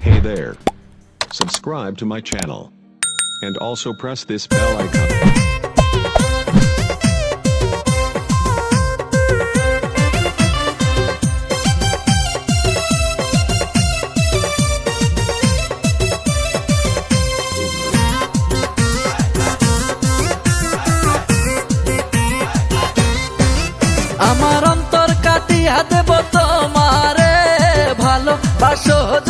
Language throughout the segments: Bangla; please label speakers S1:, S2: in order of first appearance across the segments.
S1: Hey there. Subscribe to my channel. And also press this bell icon.
S2: আমার অন্তর কাটিয়া দেব তোমারে ভালোবাসো যদি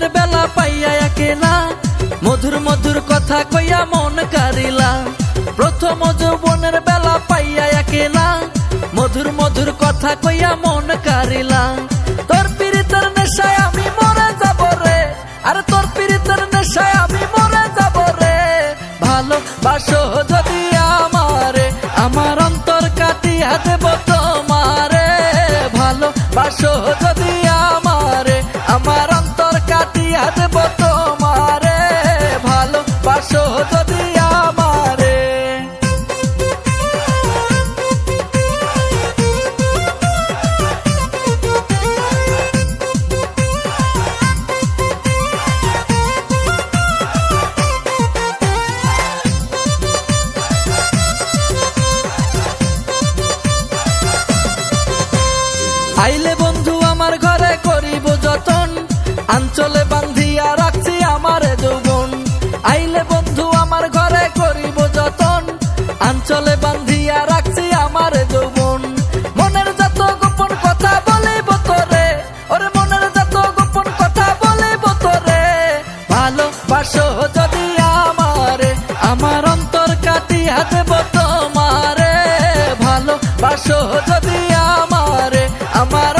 S2: যৌবনের বেলা পাইয়া একেলা মধুর মধুর কথা কইয়া মন কারিলা প্রথম যৌবনের বেলা পাইয়া একেলা মধুর মধুর কথা কইয়া মন কারিলা তোর নেশায় আমি মরে যাব রে। আরে তোর নেশায় আমি মরে যাব রে। ভালোবাসো যদি আমারে, আমার অন্তর কাটিয়া দেব তোমারে। ভালোবাসো যদি আঞ্চলে বান্ধিয়া রাখছি আমার যৌবন। আইলে বন্ধু আমার ঘরে করিব যতন। আঞ্চলে বান্ধিয়া রাখছি আমার যৌবন। মনের যত গোপন কথা বলিব তোরে, ওরে মনের যত গোপন কথা বলিব তোরে। ভালোবাসো যদি আমারে, আমার অন্তর কাটিয়া দেব তোমারে। ভালোবাসো যদি আমারে, আমার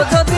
S2: 모두